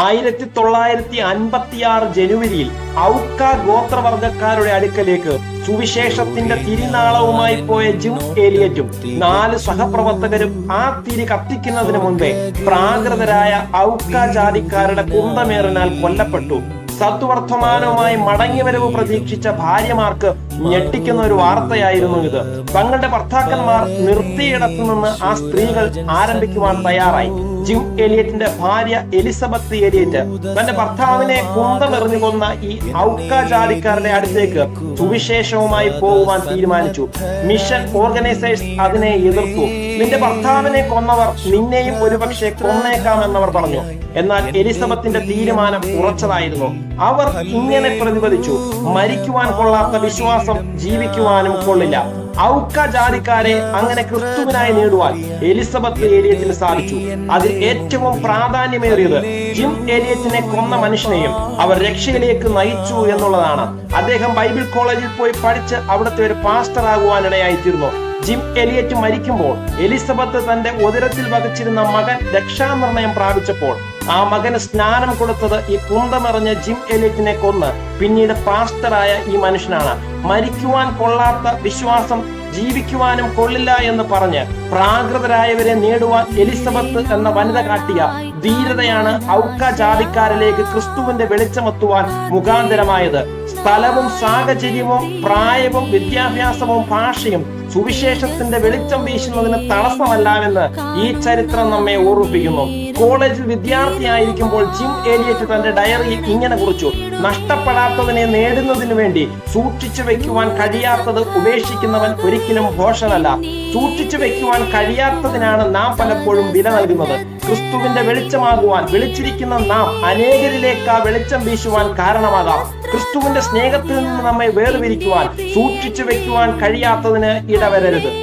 ആയിരത്തി തൊള്ളായിരത്തി അൻപത്തിയാറ് ജനുവരിയിൽ ഔക്ക ഗോത്രവർഗക്കാരുടെ അടുക്കലേക്ക് സുവിശേഷത്തിന്റെ തിരിനാളവുമായി പോയ ജിം ഏലിയറ്റും നാല് സഹപ്രവർത്തകരും ആ തിരി കത്തിക്കുന്നതിന് മുൻപേ പ്രാകൃതരായ ഔക്ക ജാതിക്കാരുടെ കുന്തമേറിനാൽ കൊല്ലപ്പെട്ടു. സത്വർത്തമാനവുമായി മടങ്ങിവരവ് പ്രതീക്ഷിച്ച ഭാര്യമാർക്ക് ഞെട്ടിക്കുന്ന ഒരു വാർത്തയായിരുന്നു ഇത്. തങ്ങളുടെ ഭർത്താക്കന്മാർ നിർത്തിയിടത്തു നിന്ന് ആ സ്ത്രീകൾ ആരംഭിക്കുവാൻ തയ്യാറായി. ജിം എലിയറ്റിന്റെ ഭാര്യ എലിസബത്ത് എലിയറ്റ് തന്റെ ഭർത്താവിനെ കുന്തമെറിഞ്ഞു കൊന്ന ഈ ഔക്ക ജാതിക്കാരുടെ അടുത്തേക്ക് സുവിശേഷവുമായി പോകുവാൻ തീരുമാനിച്ചു. മിഷൻ ഓർഗനൈസേഴ്സ് അതിനെ എതിർത്തു. നിന്റെ ഭർത്താവിനെ കൊന്നവർ നിന്നെയും ഒരുപക്ഷെ കൊന്നേക്കാമെന്നവർ പറഞ്ഞു. എന്നാൽ എലിസബത്തിന്റെ തീരുമാനം ഉറച്ചതായിരുന്നു. അവർ ഇങ്ങനെ പ്രതിപദിച്ചു. മരിക്കുവാൻ കൊള്ളാത്ത വിശ്വാസം ജീവിക്കുവാനും കൊള്ളില്ല. ഔക്ക ജാതിക്കാരെ അങ്ങനെ ക്രിസ്തുവിനായി നേടുവാൻ എലിസബത്ത് ഏലിയത്തിന് സാധിച്ചു. അതിൽ ഏറ്റവും പ്രാധാന്യമേറിയത് ജിം ഏലിയറ്റിനെ കൊന്ന മനുഷ്യനെയും അവർ രക്ഷയിലേക്ക് നയിച്ചു എന്നുള്ളതാണ്. അദ്ദേഹം ബൈബിൾ കോളേജിൽ പോയി പഠിച്ച് അവിടുത്തെ ഒരു പാസ്റ്റർ ആകുവാനിടയായി തീർന്നു ജിം എലിയറ്റ് മരിക്കുമ്പോൾ എലിസബത്ത് തന്റെ ഉദരത്തിൽ വഹിച്ചിരുന്ന മകൻ രക്ഷാനിർണയം പ്രാപിച്ചപ്പോൾ ആ മകന് സ്നാനം കൊടുത്തത് ഈ കുന്തമെറിഞ്ഞ ജിം എലിയറ്റിനെ കൊന്ന് പിന്നീട് പാസ്റ്ററായ ഈ മനുഷ്യനാണ്. മരിക്കുവാൻ കൊള്ളാത്ത വിശ്വാസം ജീവിക്കുവാനും കൊള്ളില്ല എന്ന് പറഞ്ഞ് പ്രാകൃതരായവരെ നേടുവാൻ എലിസബത്ത് എന്ന വനിത കാട്ടിയ ധീരതയാണ് ഔക്ക ജാതിക്കാരിലേക്ക് ക്രിസ്തുവിന്റെ വെളിച്ചമെത്തുവാൻ മുഖാന്തരമായത്. സ്ഥലവും സാഹചര്യവും പ്രായവും വിദ്യാഭ്യാസവും ഭാഷയും സുവിശേഷത്തിന്റെ വെളിച്ചം വീശുന്നതിന് തടസ്സമല്ലാമെന്ന് ഈ ചരിത്രം നമ്മെ ഓർമ്മിപ്പിക്കുന്നു. കോളേജിൽ വിദ്യാർത്ഥിയായിരിക്കുമ്പോൾ ജിം ഏലിയറ്റ് തന്റെ ഡയറിയിൽ ഇങ്ങനെ കുറിച്ചു. നഷ്ടപ്പെടാത്തതിനെ നേടുന്നതിനു വേണ്ടി സൂക്ഷിച്ചു വെക്കുവാൻ കഴിയാത്തത് ഉപേക്ഷിക്കുന്നവൻ ഒരിക്കലും ഭോഷനല്ല. സൂക്ഷിച്ചു വെക്കുവാൻ കഴിയാത്തതിനാണ് നാം പലപ്പോഴും വില നൽകുന്നത്. ക്രിസ്തുവിന്റെ വെളിച്ചമാകുവാൻ വിളിച്ചിരിക്കുന്ന നാം അനേകരിലേക്ക് ആ വെളിച്ചം വീശുവാൻ കാരണമാകാം. ക്രിസ്തുവിന്റെ സ്നേഹത്തിൽ നിന്ന് നമ്മെ വേർതിരിക്കുവാൻ സൂക്ഷിച്ചു വെക്കുവാൻ കഴിയാത്തതിന് ഇടവരരുത്.